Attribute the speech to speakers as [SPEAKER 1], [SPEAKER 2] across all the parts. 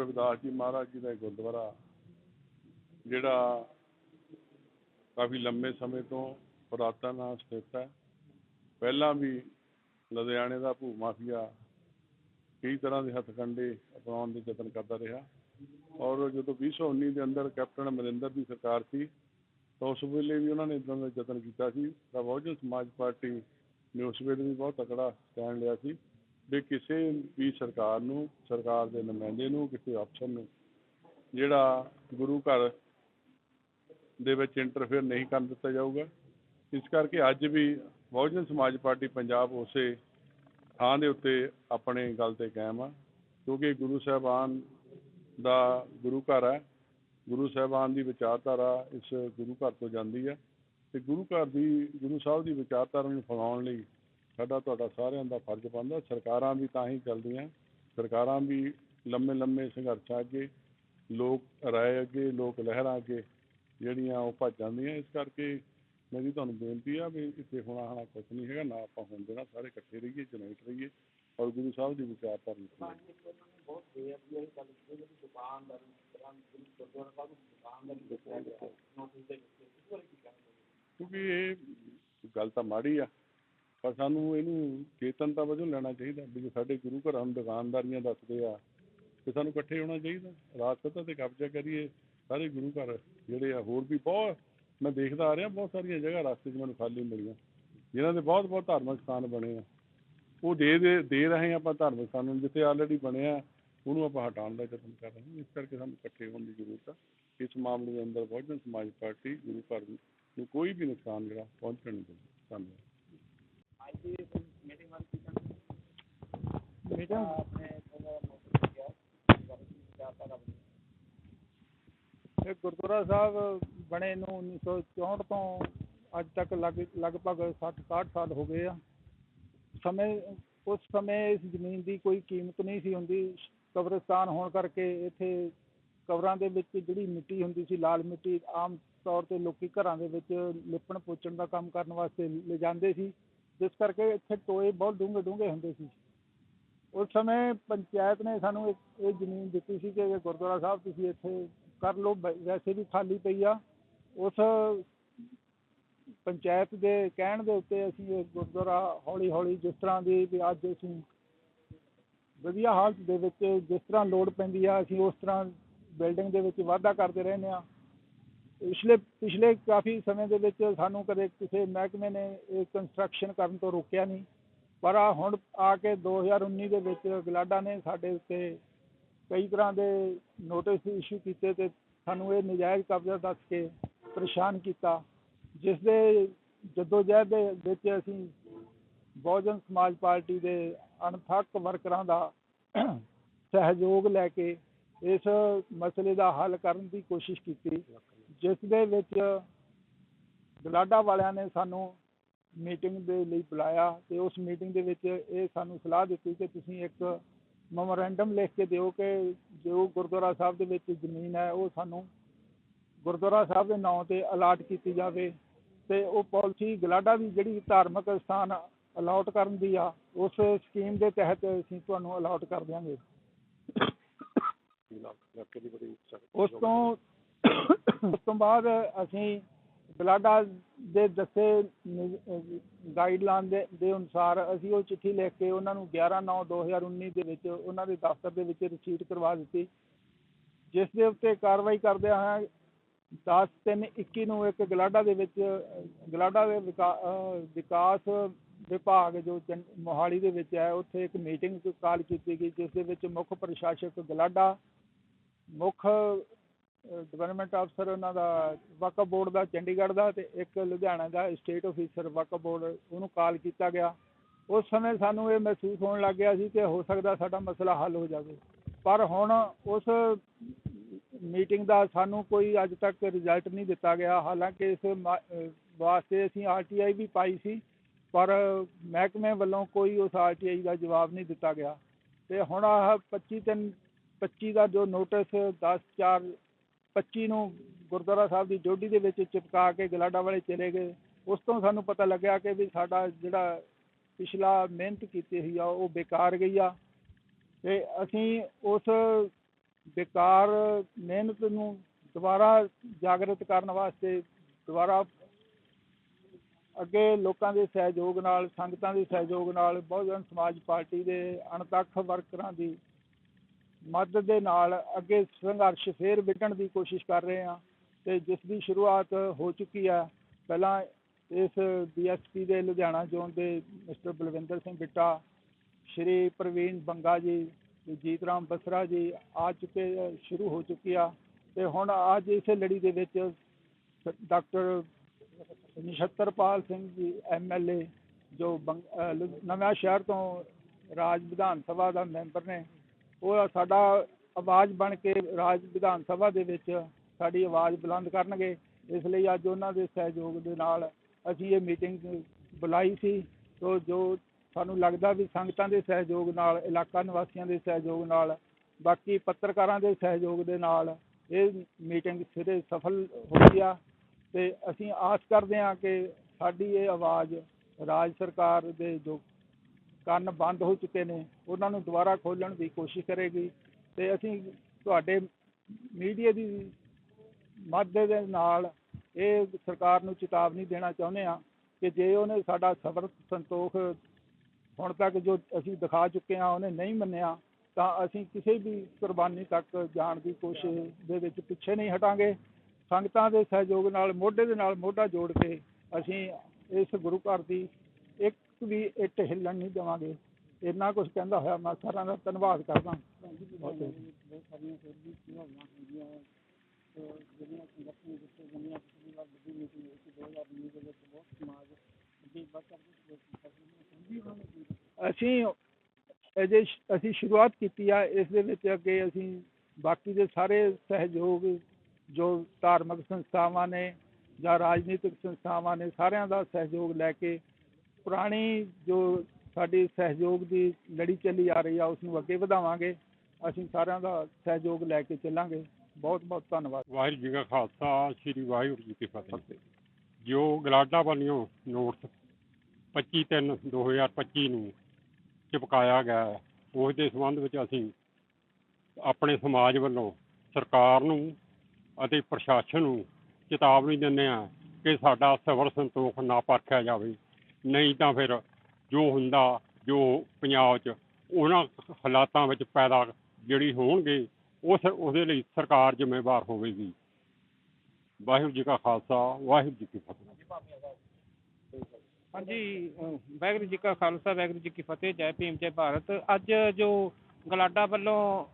[SPEAKER 1] ਗੁਰੂ ਰਵਿਦਾਸ ਜੀ ਮਹਾਰਾਜ ਜੀ ਦਾ ਗੁਰਦੁਆਰਾ ਜਿਹੜਾ ਕਾਫੀ ਲੰਮੇ ਸਮੇਂ ਤੋਂ ਪੁਰਾਤਨ ਨਾਲ ਸਥਿਤ ਹੈ। ਪਹਿਲਾਂ ਵੀ ਲੁਧਿਆਣੇ ਦਾ ਭੂ ਮਾਫੀਆ ਕਈ ਤਰ੍ਹਾਂ ਦੇ ਹੱਥਕੰਡੇ ਅਪਣਾਉਣ ਦੇ ਯਤਨ ਕਰਦਾ ਰਿਹਾ ਔਰ ਜਦੋਂ 2019 ਦੇ ਅੰਦਰ ਕੈਪਟਨ ਅਮਰਿੰਦਰ ਦੀ ਸਰਕਾਰ ਸੀ, ਤਾਂ ਉਸ ਵੇਲੇ ਵੀ ਉਹਨਾਂ ਨੇ ਇਦਾਂ ਦਾ ਯਤਨ ਕੀਤਾ ਸੀ। ਤਾਂ ਬਹੁਜਨ ਸਮਾਜ ਪਾਰਟੀ ਨੇ ਉਸ ਵੇਲੇ ਵੀ ਬਹੁਤ ਤਕੜਾ ਸਟੈਂਡ ਲਿਆ ਸੀ। ਵੀ ਕਿਸੇ ਵੀ ਸਰਕਾਰ ਨੂੰ, ਸਰਕਾਰ ਦੇ ਨੁਮਾਇੰਦੇ ਨੂੰ, ਕਿਸੇ ਅਫਸਰ ਨੂੰ ਜਿਹੜਾ ਗੁਰੂ ਘਰ ਦੇ ਵਿੱਚ ਇੰਟਰਫੇਅਰ ਨਹੀਂ ਕਰਨ ਦਿੱਤਾ ਜਾਊਗਾ। ਇਸ ਕਰਕੇ ਅੱਜ ਵੀ ਬਹੁਜਨ ਸਮਾਜ ਪਾਰਟੀ ਪੰਜਾਬ ਉਸੇ ਥਾਂ ਦੇ ਉੱਤੇ ਆਪਣੇ ਗੱਲ ਤੇ ਕਾਇਮ ਆ, ਕਿਉਂਕਿ ਗੁਰੂ ਸਾਹਿਬਾਨ ਦਾ ਗੁਰੂ ਘਰ ਹੈ। ਗੁਰੂ ਸਾਹਿਬਾਨ ਦੀ ਵਿਚਾਰਧਾਰਾ ਇਸ ਗੁਰੂ ਘਰ ਤੋਂ ਜਾਂਦੀ ਹੈ ਤੇ ਗੁਰੂ ਘਰ ਦੀ, ਗੁਰੂ ਸਾਹਿਬ ਦੀ ਵਿਚਾਰਧਾਰਾ ਨੂੰ ਫੈਲਾਉਣ ਲਈ ਸਾਡਾ ਤੁਹਾਡਾ ਸਾਰਿਆਂ ਦਾ ਫਰਜ਼ ਬਣਦਾ। ਸਰਕਾਰਾਂ ਵੀ ਤਾਂ ਹੀ ਚੱਲਦੀਆਂ। ਸਰਕਾਰਾਂ ਵੀ ਲੰਮੇ ਲੰਮੇ ਸੰਘਰਸ਼ਾਂ ਅੱਗੇ ਲੋਕ ਰਾਏ ਅੱਗੇ ਲੋਕ ਲਹਿਰਾਂ ਅੱਗੇ ਜਿਹੜੀਆਂ ਉਹ ਭੱਜ ਜਾਂਦੀਆਂ। ਇਸ ਕਰਕੇ ਮੇਰੀ ਤੁਹਾਨੂੰ ਬੇਨਤੀ ਆ ਵੀ ਇੱਥੇ ਹੋਣਾ ਹਾਣਾ ਕੁਛ ਨਹੀਂ ਹੈਗਾ ਨਾ ਆਪਾਂ ਹੋਣ ਦੇਣਾ ਸਾਰੇ ਇਕੱਠੇ ਰਹੀਏ ਜੁਨਾਈਟ ਰਹੀਏ ਔਰ ਗੁਰੂ ਸਾਹਿਬ ਦੀ ਵਿਚਾਰਧਾਰਾ ਨੂੰ ਸੁਣੀਏ।
[SPEAKER 2] ਬਹੁਤ ਬੇਅਦਬੀ ਵਾਲੀ ਗੱਲ ਕੀਤੀ ਜਿਹੜੀ ਦੁਕਾਨਦਾਰ ਤਰ੍ਹਾਂ ਗੁਰੂ ਗੁਰਦੁਆਰਾ ਸਾਹਿਬ ਦੀ ਦੁਕਾਨਦਾਰੀ ਦੱਸਿਆ ਗਿਆ। ਨੋਟਿਸ ਦੇ ਵਿੱਚ ਇਸ ਬਾਰੇ ਕੀ ਕਹਿਣਾ
[SPEAKER 1] ਕਿਉਂਕਿ ਇਹ ਗੱਲ ਤਾਂ ਮਾੜੀ ਆ। ਪਰ ਸਾਨੂੰ ਇਹਨੂੰ ਚੇਤਨਤਾ ਵਜੋਂ ਲੈਣਾ ਚਾਹੀਦਾ ਵੀ ਜੇ ਸਾਡੇ ਗੁਰੂ ਘਰਾਂ ਨੂੰ ਦੁਕਾਨਦਾਰੀਆਂ ਦੱਸਦੇ ਆ ਅਤੇ ਸਾਨੂੰ ਇਕੱਠੇ ਹੋਣਾ ਚਾਹੀਦਾ। ਰਾਜ ਸੱਤਾ ਤੇ ਕਬਜ਼ਾ ਕਰੀਏ, ਸਾਰੇ ਗੁਰੂ ਘਰ ਜਿਹੜੇ ਆ, ਹੋਰ ਵੀ ਬਹੁਤ, ਮੈਂ ਦੇਖਦਾ ਆ ਰਿਹਾ, ਬਹੁਤ ਸਾਰੀਆਂ ਜਗ੍ਹਾ ਰਸਤੇ 'ਚ ਮੈਨੂੰ ਖਾਲੀ ਮਿਲੀਆਂ। ਜਿਨ੍ਹਾਂ ਦੇ ਬਹੁਤ ਬਹੁਤ ਧਾਰਮਿਕ ਸਥਾਨ ਬਣੇ ਆ। ਉਹ ਦੇ ਦੇ ਦੇ ਰਹੇ ਆਪਾਂ ਧਾਰਮਿਕ ਸਥਾਨ ਨੂੰ, ਜਿੱਥੇ ਆਲਰੇਡੀ ਬਣਿਆ ਉਹਨੂੰ ਆਪਾਂ ਹਟਾਉਣ ਦਾ ਯਤਨ ਕਰ ਰਹੇ ਹਾਂ। ਇਸ ਕਰਕੇ ਸਾਨੂੰ ਇਕੱਠੇ ਹੋਣ ਦੀ ਜ਼ਰੂਰਤ ਆ। ਇਸ ਮਾਮਲੇ ਦੇ ਅੰਦਰ ਬਹੁਜਨ ਸਮਾਜ ਪਾਰਟੀ, ਗੁਰੂ ਘਰ ਨੂੰ ਕੋਈ ਵੀ ਨੁਕਸਾਨ ਜਿਹੜਾ, ਪਹੁੰਚਣ ਨਹੀਂ ਦਿੰਦੀ। ਧੰਨਵਾਦ।
[SPEAKER 3] ਇਹ ਗੁਰਦੁਆਰਾ ਸਾਹਿਬ ਬਣੇ ਨੂੰ 1964 ਤੋਂ ਅੱਜ ਤੱਕ ਲਗ, ਲਗਭਗ 60 61 ਸਾਲ ਹੋ ਗਏ ਆ। ਸਮੇਂ, ਉਸ ਸਮੇਂ ਇਸ ਜ਼ਮੀਨ ਦੀ ਕੋਈ ਕੀਮਤ ਨਹੀਂ ਸੀ ਹੁੰਦੀ। ਕਬਰਸਤਾਨ ਹੋਣ ਕਰਕੇ ਇੱਥੇ ਕਬਰਾਂ ਦੇ ਵਿੱਚ ਜਿਹੜੀ ਮਿੱਟੀ ਹੁੰਦੀ ਸੀ, ਲਾਲ ਮਿੱਟੀ, ਆਮ ਤੌਰ ਤੇ ਲੋਕੀ ਘਰਾਂ ਦੇ ਵਿੱਚ ਲਿਪਣ ਪੋਚਣ ਦਾ ਕੰਮ ਕਰਨ ਵਾਸਤੇ ਲਿਜਾਂਦੇ ਸੀ। ਜਿਸ ਕਰਕੇ ਇੱਥੇ ਟੋਏ ਬਹੁਤ ਡੂੰਘੇ ਡੂੰਘੇ ਹੁੰਦੇ ਸੀ। ਉਸ ਸਮੇਂ ਪੰਚਾਇਤ ਨੇ ਸਾਨੂੰ ਇੱਕ, ਇਹ ਜ਼ਮੀਨ ਦਿੱਤੀ ਸੀ ਕਿ ਗੁਰਦੁਆਰਾ ਸਾਹਿਬ ਤੁਸੀਂ ਇੱਥੇ ਕਰ ਲਓ, ਵੈ- ਵੈਸੇ ਵੀ ਖਾਲੀ ਪਈ ਆ। ਉਸ ਪੰਚਾਇਤ ਦੇ ਕਹਿਣ ਦੇ ਉੱਤੇ ਅਸੀਂ ਇਹ ਗੁਰਦੁਆਰਾ ਹੌਲੀ ਹੌਲੀ ਜਿਸ ਤਰ੍ਹਾਂ ਦੀ ਵੀ ਅੱਜ ਅਸੀਂ ਵਧੀਆ ਹਾਲਤ ਦੇ ਵਿੱਚ ਜਿਸ ਤਰ੍ਹਾਂ ਲੋੜ ਪੈਂਦੀ ਆ, ਅਸੀਂ ਉਸ ਤਰ੍ਹਾਂ ਬਿਲਡਿੰਗ ਦੇ ਵਿੱਚ ਵਾਧਾ ਕਰਦੇ ਰਹਿੰਦੇ ਹਾਂ ਪਿਛਲੇ ਪਿਛਲੇ ਕਾਫੀ ਸਮੇਂ ਦੇ ਵਿੱਚ ਸਾਨੂੰ ਕਦੇ ਕਿਸੇ ਮਹਿਕਮੇ ਨੇ ਇਹ ਕੰਸਟਰਕਸ਼ਨ ਕਰਨ ਤੋਂ ਰੋਕਿਆ ਨਹੀਂ। ਪਰ ਆ ਹੁਣ ਆ ਕੇ 2019 ਦੇ ਵਿੱਚ ਗਲਾਡਾ ਨੇ ਸਾਡੇ ਉੱਤੇ ਕਈ ਤਰ੍ਹਾਂ ਦੇ ਨੋਟਿਸ ਇਸ਼ੂ ਕੀਤੇ ਤੇ ਸਾਨੂੰ ਇਹ ਨਜਾਇਜ਼ ਕਬਜ਼ਾ ਦੱਸ ਕੇ ਪਰੇਸ਼ਾਨ ਕੀਤਾ ਜਿਸ ਦੇ ਜਦੋਜਹਿਦ ਦੇ ਵਿੱਚ ਅਸੀਂ ਬਹੁਜਨ ਸਮਾਜ ਪਾਰਟੀ ਦੇ ਅਣਥੱਕ ਵਰਕਰਾਂ ਦਾ ਸਹਿਯੋਗ ਲੈ ਕੇ ਇਸ ਮਸਲੇ ਦਾ ਹੱਲ ਕਰਨ ਦੀ ਕੋਸ਼ਿਸ਼ ਕੀਤੀ। ਜਿਸ ਦੇ ਵਿੱਚ ਗਲਾਡਾ ਵਾਲਿਆਂ ਨੇ ਸਾਨੂੰ ਮੀਟਿੰਗ ਦੇ ਲਈ ਬੁਲਾਇਆ ਤੇ ਉਸ ਮੀਟਿੰਗ ਦੇ ਵਿੱਚ ਇਹ ਸਾਨੂੰ ਸਲਾਹ ਦਿੱਤੀ ਕਿ ਤੁਸੀਂ ਇੱਕ ਮੈਮੋਰੈਂਡਮ ਲਿਖ ਕੇ ਦਿਓ ਕਿ ਜੋ ਗੁਰਦੁਆਰਾ ਸਾਹਿਬ ਦੇ ਵਿੱਚ ਜ਼ਮੀਨ ਹੈ ਉਹ ਸਾਨੂੰ ਗੁਰਦੁਆਰਾ ਸਾਹਿਬ ਦੇ ਨਾਂ ਤੇ ਅਲਾਟ ਕੀਤੀ ਜਾਵੇ ਤੇ ਉਹ ਪਾਲਿਸੀ ਗਲਾਡਾ ਦੀ ਜਿਹੜੀ ਧਾਰਮਿਕ ਸਥਾਨ ਅਲਾਟ ਕਰਨ ਦੀ ਆ ਉਸ ਸਕੀਮ ਦੇ ਤਹਿਤ ਅਸੀਂ ਤੁਹਾਨੂੰ ਅਲਾਟ ਕਰ ਦਿਆਂਗੇ। ਉਸ ਤੋਂ ਉਸ ਤੋਂ ਬਾਅਦ ਅਸੀਂ ਬਲਾਡਾ ਦੇ ਦੱਸੇ ਗਾਈਡਲਾਈਨ ਦੇ ਦੇ ਅਨੁਸਾਰ ਅਸੀਂ ਉਹ ਚਿੱਠੀ ਲਿਖ ਕੇ ਉਹਨਾਂ ਨੂੰ 11 9 2019 ਦੇ ਵਿੱਚ ਉਹਨਾਂ ਦੇ ਦਫ਼ਤਰ ਦੇ ਵਿੱਚ ਰਸੀਦ ਕਰਵਾ ਦਿੱਤੀ। ਜਿਸ ਦੇ ਉੱਤੇ ਕਾਰਵਾਈ ਕਰਦਿਆਂ ਹਾਂ 10 3 21 ਨੂੰ ਇੱਕ ਗਲਾਡਾ ਦੇ ਵਿੱਚ ਗਲਾਡਾ ਦੇ ਵਿਕਾ- ਵਿਕਾਸ ਵਿਭਾਗ ਜੋ ਚੰ- ਮੋਹਾਲੀ ਦੇ ਵਿੱਚ ਹੈ, ਉੱਥੇ ਇੱਕ ਮੀਟਿੰਗ ਕਾਲ ਕੀਤੀ ਗਈ, ਜਿਸ ਦੇ ਵਿੱਚ ਮੁੱਖ ਪ੍ਰਸ਼ਾਸਕ ਗਲਾਡਾ ਮੁੱਖ ਡਿਵੈਲਪਮੈਂਟ ਅਫਸਰ ਉਹਨਾਂ ਦਾ ਵਾਕਫ ਬੋਰਡ ਦਾ, ਚੰਡੀਗੜ੍ਹ ਦਾ ਅਤੇ ਇੱਕ ਲੁਧਿਆਣਾ ਦਾ ਸਟੇਟ ਆਫੀਸਰ ਵਕਫ ਬੋਰਡ ਉਹਨੂੰ ਕਾਲ ਕੀਤਾ ਗਿਆ। ਉਸ ਸਮੇਂ ਸਾਨੂੰ ਇਹ ਮਹਿਸੂਸ ਹੋਣ ਲੱਗ ਗਿਆ ਸੀ ਕਿ ਹੋ ਸਕਦਾ ਸਾਡਾ ਮਸਲਾ ਹੱਲ ਹੋ ਜਾਵੇ। ਪਰ ਹੁਣ ਉਸ ਮੀਟਿੰਗ ਦਾ ਸਾਨੂੰ ਕੋਈ ਅੱਜ ਤੱਕ ਰਿਜ਼ਲਟ ਨਹੀਂ ਦਿੱਤਾ ਗਿਆ। ਹਾਲਾਂਕਿ ਇਸ ਮਾ- ਵਾਸਤੇ ਅਸੀਂ ਆਰ ਟੀ ਆਈ ਵੀ ਪਾਈ ਸੀ, ਪਰ ਮਹਿਕਮੇ ਵੱਲੋਂ ਕੋਈ ਉਸ ਆਰ ਟੀ ਆਈ ਦਾ ਜਵਾਬ ਨਹੀਂ ਦਿੱਤਾ ਗਿਆ। ਅਤੇ ਹੁਣ ਆਹ 25 ਤਿੰਨ 25 ਦਾ ਜੋ ਨੋਟਿਸ ਦਸ ਚਾਰ 25 ਨੂੰ ਗੁਰਦੁਆਰਾ ਸਾਹਿਬ ਦੀ ਜੋਡੀ ਦੇ ਵਿੱਚ ਚਿਪਕਾ ਕੇ ਗਲਾਡਾ ਵਾਲੇ ਚਲੇ ਗਏ। ਉਸ ਤੋਂ ਸਾਨੂੰ ਪਤਾ ਲੱਗਿਆ ਕਿ ਵੀ ਸਾਡਾ ਜਿਹੜਾ ਪਿਛਲਾ ਮਿਹਨਤ ਕੀਤੀ ਹੋਈ ਆ, ਉਹ ਬੇਕਾਰ ਗਈ ਆ। ਤੇ ਅਸੀਂ ਉਸ ਬੇਕਾਰ ਮਿਹਨਤ ਨੂੰ ਦੁਬਾਰਾ ਜਾਗਰਤ ਕਰਨ ਵਾਸਤੇ ਦੁਬਾਰਾ ਅੱਗੇ ਲੋਕਾਂ ਦੇ ਸਹਿਯੋਗ ਨਾਲ, ਸੰਗਤਾਂ ਦੇ ਸਹਿਯੋਗ ਨਾਲ, ਬਹੁਜਨ ਸਮਾਜ ਪਾਰਟੀ ਦੇ ਅਣਤੱਕ ਵਰਕਰਾਂ ਦੀ ਮਦਦ ਦੇ ਨਾਲ ਅੱਗੇ ਸੰਘਰਸ਼ ਫੇਰ ਵਿੱਢਣ ਦੀ ਕੋਸ਼ਿਸ਼ ਕਰ ਰਹੇ ਹਾਂ ਅਤੇ ਜਿਸ ਦੀ ਸ਼ੁਰੂਆਤ ਹੋ ਚੁੱਕੀ ਆ ਪਹਿਲਾਂ ਇਸ ਡੀਐਸਪੀ ਦੇ ਲੁਧਿਆਣਾ ਜ਼ੋਨ ਦੇ ਮਿਸਟਰ ਬਲਵਿੰਦਰ ਸਿੰਘ ਬਿੱਟਾ ਸ਼੍ਰੀ ਪ੍ਰਵੀਨ ਬੰਗਾ ਜੀ ਜੀਤ ਰਾਮ ਬਸਰਾ ਜੀ ਆ ਚੁੱਕੇ ਸ਼ੁਰੂ ਹੋ ਚੁੱਕੀ ਆ ਤੇ ਹੁਣ ਅੱਜ ਇਸ ਲੜੀ ਦੇ ਵਿੱਚ ਡਾਕਟਰ ਨਛੱਤਰਪਾਲ ਸਿੰਘ ਜੀ ਐਮਐਲਏ ਜੋ ਬੰਗ- ਅ, ਲੁ- ਨਵਾਂ ਸ਼ਹਿਰ ਤੋਂ ਰਾਜ ਵਿਧਾਨ ਸਭਾ ਦਾ ਮੈਂਬਰ ਨੇ ਉਹ ਸਾਡਾ ਆਵਾਜ਼ ਬਣ ਕੇ ਰਾਜ ਵਿਧਾਨ ਸਭਾ ਦੇ ਵਿੱਚ ਸਾਡੀ ਆਵਾਜ਼ ਬੁਲੰਦ ਕਰਨਗੇ। ਇਸ ਲਈ ਅੱਜ ਉਹਨਾਂ ਦੇ ਸਹਿਯੋਗ ਦੇ ਨਾਲ ਅਸੀਂ ਇਹ ਮੀਟਿੰਗ ਬੁਲਾਈ ਸੀ। ਸੋ ਜੋ ਸਾਨੂੰ ਲੱਗਦਾ ਵੀ ਸੰਗਤਾਂ ਦੇ ਸਹਿਯੋਗ ਨਾਲ, ਇਲਾਕਾ ਨਿਵਾਸੀਆਂ ਦੇ ਸਹਿਯੋਗ ਨਾਲ, ਬਾਕੀ ਪੱਤਰਕਾਰਾਂ ਦੇ ਸਹਿਯੋਗ ਦੇ ਨਾਲ ਇਹ ਮੀਟਿੰਗ ਸਿਰੇ ਸਫਲ ਹੋਈ ਆ। ਤੇ ਅਸੀਂ ਆਸ ਕਰਦੇ ਹਾਂ ਕਿ ਸਾਡੀ ਇਹ ਆਵਾਜ਼ ਰਾਜ ਸਰਕਾਰ ਦੇ ਜੋ ਕੰਨ ਬੰਦ ਹੋ ਚੁੱਕੇ ਨੇ, ਉਹਨਾਂ ਨੂੰ ਦੁਬਾਰਾ ਖੋਲ੍ਹਣ ਦੀ ਕੋਸ਼ਿਸ਼ ਕਰੇਗੀ ਅਤੇ ਅਸੀਂ ਤੁਹਾਡੇ ਮੀਡੀਏ ਦੀ ਮਦਦ ਦੇ ਨਾਲ ਇਹ ਸਰਕਾਰ ਨੂੰ ਚੇਤਾਵਨੀ ਦੇਣਾ ਚਾਹੁੰਦੇ ਹਾਂ ਕਿ ਜੇ ਉਹਨੇ ਸਾਡਾ ਸਬਰ ਸੰਤੋਖ ਹੁਣ ਤੱਕ ਜੋ ਅਸੀਂ ਦਿਖਾ ਚੁੱਕੇ ਹਾਂ, ਉਹਨੇ ਨਹੀਂ ਮੰਨਿਆ, ਤਾਂ ਅਸੀਂ ਕਿਸੇ ਵੀ ਕੁਰਬਾਨੀ ਤੱਕ ਜਾਣ ਦੀ ਕੋਸ਼ਿਸ਼ ਦੇ ਵਿੱਚ ਪਿੱਛੇ ਨਹੀਂ ਹਟਾਂਗੇ। ਸੰਗਤਾਂ ਦੇ ਸਹਿਯੋਗ ਨਾਲ, ਮੋਢੇ ਦੇ ਨਾਲ ਮੋਢਾ ਜੋੜ ਕੇ ਅਸੀਂ ਇਸ ਗੁਰੂ ਘਰ ਦੀ ਇੱਕ ਵੀ ਇੱਟ ਹਿੱਲਣ ਨਹੀਂ ਦੇਵਾਂਗੇ। ਇੰਨਾ ਕੁਝ ਕਹਿੰਦਾ ਹੋਇਆ ਮੈਂ ਸਾਰਿਆਂ ਦਾ ਧੰਨਵਾਦ ਕਰਦਾ।
[SPEAKER 2] ਬਹੁਤ ਸਾਰੀਆਂ ਹੋਰ ਵੀ ਸੰਭਾਵਨਾ ਹੁੰਦੀਆਂ ਹੈ ਤੇ ਜਿਹੜੀਆਂ ਸੰਗਠਨ ਜਿੱਥੇ ਬੰਦੀਆਂ ਪਿਛਲੀ ਵਾਰ ਵੱਡੀ ਮੀਟਿੰਗ ਹੋਈ ਸੀ 2019 ਦੇ ਵਿੱਚ ਬਹੁਤ ਸਮਾਜ ਅੱਗੇ ਵੱਧ ਚੜ੍ਹ ਕੇ ਕੋਸ਼ਿਸ਼ ਕਰ ਰਹੀ ਹੈ ਸੰਧੀ ਉਹਨਾਂ ਨੇ
[SPEAKER 3] ਅਸੀਂ ਅਜੇ ਅਸੀਂ ਸ਼ੁਰੂਆਤ ਕੀਤੀ ਆ ਇਸ ਦੇ ਵਿੱਚ ਅੱਗੇ ਅਸੀਂ ਬਾਕੀ ਦੇ ਸਾਰੇ ਸਹਿਯੋਗ ਜੋ ਧਾਰਮਿਕ ਸੰਸਥਾਵਾਂ ਨੇ ਜਾਂ ਰਾਜਨੀਤਿਕ ਸੰਸਥਾਵਾਂ ਨੇ ਸਾਰਿਆਂ ਦਾ ਸਹਿਯੋਗ ਲੈ ਕੇ ਪੁਰਾਣੀ ਜੋ ਸਾਡੀ ਸਹਿਯੋਗ ਦੀ ਲੜੀ ਚੱਲੀ ਆ ਰਹੀ ਆ ਉਸ ਨੂੰ ਅੱਗੇ ਵਧਾਵਾਂਗੇ। ਅਸੀਂ ਸਾਰਿਆਂ ਦਾ ਸਹਿਯੋਗ ਲੈ ਕੇ ਚੱਲਾਂਗੇ। ਬਹੁਤ ਬਹੁਤ ਧੰਨਵਾਦ।
[SPEAKER 4] ਵਾਹਿਗੁਰੂ ਜੀ ਕਾ ਖਾਲਸਾ ਸ੍ਰੀ ਵਾਹਿਗੁਰੂ ਜੀ ਕੀ ਫਤਿਹ। ਜੋ ਗਲਾਡਾ ਵੱਲੋਂ ਨੋਟਿਸ 25 ਤਿੰਨ 2025 ਨੂੰ ਚਿਪਕਾਇਆ ਗਿਆ ਉਸ ਦੇ ਸੰਬੰਧ ਵਿੱਚ ਅਸੀਂ ਆਪਣੇ ਸਮਾਜ ਵੱਲੋਂ ਸਰਕਾਰ ਨੂੰ ਅਤੇ ਪ੍ਰਸ਼ਾਸਨ ਨੂੰ ਚੇਤਾਵਨੀ ਦਿੰਦੇ ਹਾਂ ਕਿ ਸਾਡਾ ਸਬਰ ਸੰਤੋਖ ਨਾ ਪਰਖਿਆ ਜਾਵੇ। ਨਹੀਂ ਤਾਂ ਫਿਰ ਜੋ ਹੁੰਦਾ, ਜੋ ਪੰਜਾਬ 'ਚ ਉਹਨਾਂ ਹਾਲਾਤਾਂ ਵਿੱਚ ਪੈਦਾ ਜਿਹੜੀ ਹੋਣਗੇ, ਉਸ, ਉਹਦੇ ਲਈ ਸਰਕਾਰ ਜ਼ਿੰਮੇਵਾਰ ਹੋਵੇਗੀ। ਵਾਹਿਗੁਰੂ ਜੀ ਕਾ ਖਾਲਸਾ, ਵਾਹਿਗੁਰੂ ਜੀ ਕੀ ਫਤਿਹ।
[SPEAKER 2] ਹਾਂਜੀ ਵਾਹਿਗੁਰੂ ਜੀ ਕਾ ਖਾਲਸਾ, ਵਾਹਿਗੁਰੂ ਜੀ ਕੀ ਫਤਿਹ, ਜੈ ਭੀਮ, ਜੈ ਭਾਰਤ। ਅੱਜ ਜੋ ਗਲਾਡਾ ਵੱਲੋਂ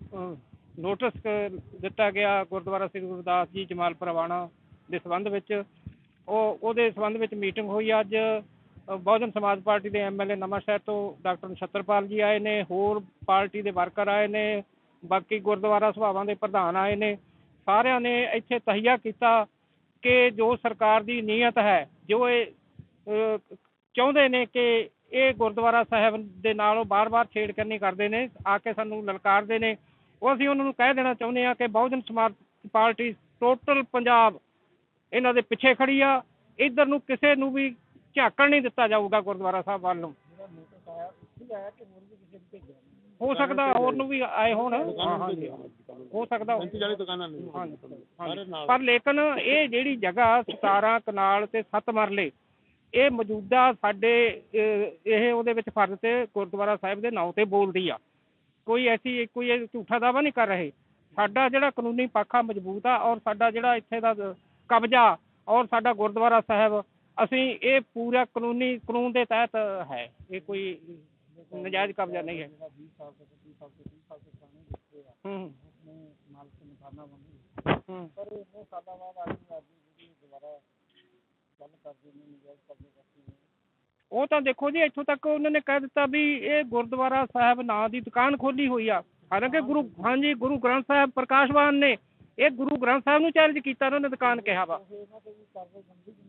[SPEAKER 2] ਨੋਟਿਸ ਦਿੱਤਾ ਗਿਆ ਗੁਰਦੁਆਰਾ ਸ੍ਰੀ ਗੁਰਦਾਸ ਜੀ ਜਮਾਲ ਪ੍ਰਵਾਣਾ ਦੇ ਸੰਬੰਧ ਵਿੱਚ, ਉਹ, ਉਹਦੇ ਸੰਬੰਧ ਵਿੱਚ ਮੀਟਿੰਗ ਹੋਈ ਅੱਜ। ਬਹੁਜਨ ਸਮਾਜ ਪਾਰਟੀ ਦੇ ਐਮਐਲਏ ਨਵਾਂਸ਼ਹਿਰ ਤੋਂ ਡਾਕਟਰ ਨਛੱਤਰਪਾਲ ਜੀ ਆਏ ਨੇ, ਹੋਰ ਪਾਰਟੀ ਦੇ ਵਰਕਰ ਆਏ ਨੇ, ਬਾਕੀ ਗੁਰਦੁਆਰਾ ਸਭਾਵਾਂ ਦੇ ਪ੍ਰਧਾਨ ਆਏ ਨੇ, ਸਾਰਿਆਂ ਨੇ ਇੱਥੇ ਤਹੀਆ ਕੀਤਾ ਕਿ ਜੋ ਸਰਕਾਰ ਦੀ ਨੀਅਤ ਹੈ, ਜੋ ਇਹ ਚਾਹੁੰਦੇ ਨੇ ਕਿ ਇਹ ਗੁਰਦੁਆਰਾ ਸਾਹਿਬ ਦੇ ਨਾਲ ਉਹ ਬਾਰ-ਬਾਰ ਛੇੜਖਾਨੀ ਕਰਦੇ ਨੇ, ਆ ਕੇ ਸਾਨੂੰ ਲਲਕਾਰਦੇ ਨੇ, ਉਹ ਅਸੀਂ ਉਹਨਾਂ ਨੂੰ ਕਹਿ ਦੇਣਾ ਚਾਹੁੰਦੇ ਆ ਕਿ ਬਹੁਜਨ ਸਮਾਜ ਪਾਰਟੀ ਟੋਟਲ ਪੰਜਾਬ ਇਹਨਾਂ ਦੇ ਪਿੱਛੇ ਖੜੀ ਆ, ਇਧਰ ਨੂੰ ਕਿਸੇ ਨੂੰ ਵੀ ਝਾਕਣ ਨਹੀਂ ਦਿੱਤਾ ਜਾਊਗਾ ਗੁਰਦੁਆਰਾ ਸਾਹਿਬ ਵੱਲ ਨੂੰ। ਹੋ ਸਕਦਾ ਹੋਰ ਨੂੰ ਵੀ ਆਏ ਹੋਣ। ਹਾਂ, ਸਕਦਾ
[SPEAKER 1] 40 ਦੁਕਾਨਾਂ ਨੇ।
[SPEAKER 2] ਹਾਂਜੀ, ਹਾਂਜੀ। ਪਰ ਲੇਕਿਨ ਇਹ ਜਿਹੜੀ ਜਗ੍ਹਾ 17 ਕਨਾਲ ਤੇ 7 ਮਰਲੇ ਇਹ ਮੌਜੂਦਾ ਸਾਡੇ ਅਹ, ਇਹ ਉਹਦੇ ਵਿੱਚ ਫਰਜ਼ ਤੇ ਗੁਰਦੁਆਰਾ ਸਾਹਿਬ ਦੇ ਨਾਂ ਤੇ ਬੋਲਦੀ ਆ। ਕੋਈ ਐਸੀ ਕੋਈ ਇਹ ਝੂਠਾ ਦਾਵਾ ਨਹੀਂ ਕਰ ਰਹੇ। ਸਾਡਾ ਜਿਹੜਾ ਕਾਨੂੰਨੀ ਪੱਖਾ ਮਜ਼ਬੂਤ ਆ ਔਰ ਸਾਡਾ ਜਿਹੜਾ ਇੱਥੇ ਦਾ ਕਬਜ਼ਾ ਔਰ ਸਾਡਾ ਗੁਰਦੁਆਰਾ ਸਾਹਿਬ ਅਸੀਂ ਇਹ ਪੂਰਾ ਕਾਨੂੰਨੀ, ਕਾਨੂੰਨ ਦੇ ਤਹਿਤ ਹੈ। ਇਹ ਕੋਈ ਨਜਾਇਜ਼ ਕਬਜ਼ਾ ਨਹੀਂ ਹੈ।
[SPEAKER 3] ਉਹ
[SPEAKER 2] ਉਹ ਤਾਂ ਦੇਖੋ ਜੀ, ਇੱਥੋਂ ਤੱਕ ਉਹਨਾਂ ਨੇ ਕਹਿ ਦਿੱਤਾ ਵੀ ਇਹ ਗੁਰਦੁਆਰਾ ਸਾਹਿਬ ਨਾਂ ਦੀ ਦੁਕਾਨ ਖੋਲੀ ਹੋਈ ਆ। ਹਾਲਾਂਕਿ ਗੁਰੂ, ਹਾਂਜੀ, ਗੁਰੂ ਗ੍ਰੰਥ ਸਾਹਿਬ ਪ੍ਰਕਾਸ਼ਵਾਨ ਨੇ ਇਹ ਗੁਰੂ ਗ੍ਰੰਥ ਸਾਹਿਬ ਨੂੰ ਚੈਲੰਜ ਕੀਤਾ, ਉਹਨਾਂ ਨੇ ਦੁਕਾਨ ਕਿਹਾ ਵਾ।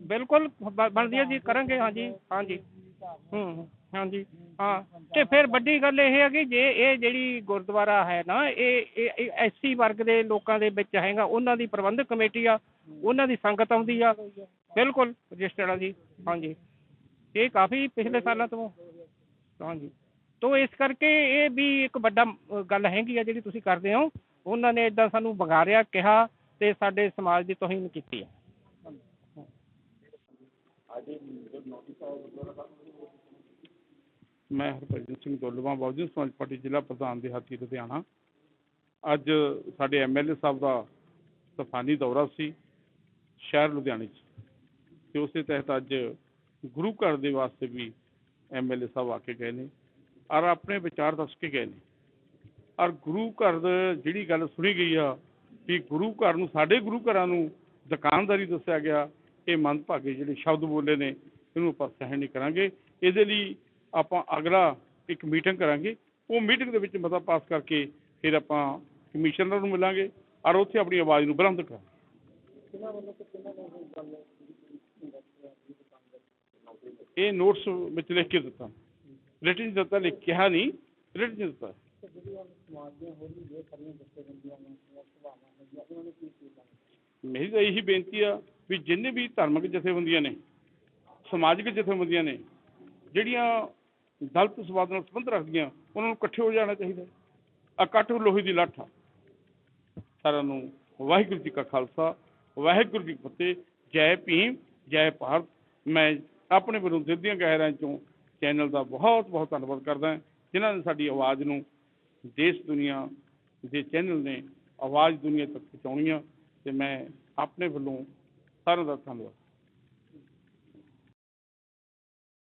[SPEAKER 2] ਬਿਲਕੁਲ ਬਣਦੀ ਹੈ ਜੀ, ਕਰਾਂਗੇ, ਹਾਂਜੀ ਹਾਂਜੀ। ਹੂੰ ਹਾਂਜੀ, ਹਾਂ। ਤੇ ਫਿਰ ਵੱਡੀ ਗੱਲ ਇਹ ਹੈ ਕਿ ਜੇ ਇਹ ਜਿਹੜੀ ਗੁਰਦੁਆਰਾ ਹੈ ਨਾ, ਇਹ ਐਸਸੀ ਵਰਗ ਦੇ ਲੋਕਾਂ ਦੇ ਵਿੱਚ ਹੈਗਾ, ਉਹਨਾਂ ਦੀ ਪ੍ਰਬੰਧਕ ਕਮੇਟੀ ਆ, ਉਹਨਾਂ ਦੀ ਸੰਗਤ ਆਉਂਦੀ ਆ। ਬਿਲਕੁਲ, ਰਜਿਸਟਰਡ ਆ ਜੀ, ਹਾਂਜੀ। ਇਹ ਕਾਫੀ ਪਿਛਲੇ ਸਾਲਾਂ ਤੋਂ, ਹਾਂਜੀ। ਤੋ ਇਸ ਕਰਕੇ ਇਹ ਵੀ ਇੱਕ ਵੱਡਾ ਗੱਲ ਹੈਗੀ ਆ ਜਿਹੜੀ ਤੁਸੀਂ ਕਰਦੇ ਹੋ। ਉਹਨਾਂ ਨੇ ਇਦਾਂ ਸਾਨੂੰ ਵਿਗਾੜਿਆ, ਕਿਹਾ ਤੇ ਸਾਡੇ ਸਮਾਜ ਦੀ ਤੋਹੀਨ ਕੀਤੀ ਹੈ।
[SPEAKER 5] ਮੈਂ ਹਰਭਜਨ ਸਿੰਘ ਦੁੱਲਵਾ ਬਹੁਜਨ ਸਮਾਜ ਪਾਰਟੀ ਜ਼ਿਲ੍ਹਾ ਪ੍ਰਧਾਨ ਦੇ ਹਾਥੀ ਲੁਧਿਆਣਾ। ਅੱਜ ਸਾਡੇ ਐਮਐਲਏ ਸਾਹਿਬ ਦਾ ਤੂਫਾਨੀ ਦੌਰਾ ਸੀ ਸ਼ਹਿਰ ਲੁਧਿਆਣੇ 'ਚ ਤੇ ਉਸੇ ਤਹਿਤ ਅੱਜ ਗੁਰੂ ਘਰ ਦੇ ਵਾਸਤੇ ਵੀ ਐਮਐਲਏ ਸਾਹਿਬ ਆ ਕੇ ਗਏ ਨੇ ਔਰ ਆਪਣੇ ਵਿਚਾਰ ਦੱਸ ਕੇ ਗਏ ਨੇ। ਔਰ ਗੁਰੂ ਘਰ ਦਾ ਜਿਹੜੀ ਗੱਲ ਸੁਣੀ ਗਈ ਆ ਵੀ ਗੁਰੂ ਘਰ ਨੂੰ, ਸਾਡੇ ਗੁਰੂ ਘਰਾਂ ਨੂੰ ਦੁਕਾਨਦਾਰੀ ਦੱਸਿਆ ਗਿਆ, ਇਹ ਮੰਦਭਾਗੇ ਜਿਹੜੇ ਸ਼ਬਦ ਬੋਲੇ ਨੇ, ਇਹਨੂੰ ਆਪਾਂ ਸਹਿਣ ਨਹੀਂ ਕਰਾਂਗੇ। ਇਹਦੇ ਲਈ ਆਪਾਂ ਅਗਲਾ ਇੱਕ ਮੀਟਿੰਗ ਕਰਾਂਗੇ। ਉਹ ਮੀਟਿੰਗ ਦੇ ਵਿੱਚ ਮਤਾ ਪਾਸ ਕਰਕੇ ਫਿਰ ਆਪਾਂ ਕਮਿਸ਼ਨਰ ਨੂੰ ਮਿਲਾਂਗੇ ਔਰ ਉੱਥੇ ਆਪਣੀ ਆਵਾਜ਼ ਨੂੰ ਬੁਲੰਦ ਕਰਾਂਗੇ। ਇਹ ਨੋਟਸ ਵਿੱਚ ਲਿਖ ਕੇ ਦਿੱਤਾ। ਰਿਟਨ ਦਿੱਤਾ ਲਿਖ ਕਿਹਾ ਨਹੀਂ ਰਿਟਨ ਦਿੱਤਾ। ਮੇਰੀ ਤਾਂ ਇਹੀ ਬੇਨਤੀ ਆ ਵੀ ਜਿੰਨੇ ਵੀ ਧਾਰਮਿਕ ਜਥੇਬੰਦੀਆਂ ਨੇ, ਸਮਾਜਿਕ ਜਥੇਬੰਦੀਆਂ ਨੇ, ਜਿਹੜੀਆਂ ਦਲਤ ਸਮਾਜ ਨਾਲ ਸੰਬੰਧ ਰੱਖਦੀਆਂ, ਉਹਨਾਂ ਨੂੰ ਇਕੱਠੇ ਹੋ ਜਾਣਾ ਚਾਹੀਦਾ ਇਕੱਠ ਲੋਹੇ ਦੀ ਲੱਠ ਆ। ਸਾਰਿਆਂ ਨੂੰ ਵਾਹਿਗੁਰੂ ਜੀ ਕਾ ਖਾਲਸਾ, ਵਾਹਿਗੁਰੂ ਜੀ ਕੀ ਫਤਿਹ, ਜੈ ਭੀਮ, ਜੈ ਭਾਰਤ। ਮੈਂ ਆਪਣੇ ਵੱਲੋਂ ਦਿਲ ਦੀਆਂ ਗਹਿਰਾਈਆਂ ਚੋਂ ਚੈਨਲ ਦਾ ਬਹੁਤ ਬਹੁਤ ਧੰਨਵਾਦ ਕਰਦਾ ਹਾਂ, ਜਿਨ੍ਹਾਂ ਨੇ ਸਾਡੀ ਆਵਾਜ਼ ਨੂੰ ਦੇਸ਼ ਦੁਨੀਆ ਦੇ ਚੈਨਲ ਨੇ ਆਵਾਜ਼ ਦੁਨੀਆ ਤੱਕ ਪਹੁੰਚਾਉਣੀ ਆ ਤੇ ਮੈਂ ਆਪਣੇ ਵੱਲੋਂ ਸਾਰਿਆਂ ਦਾ ਧੰਨਵਾਦ।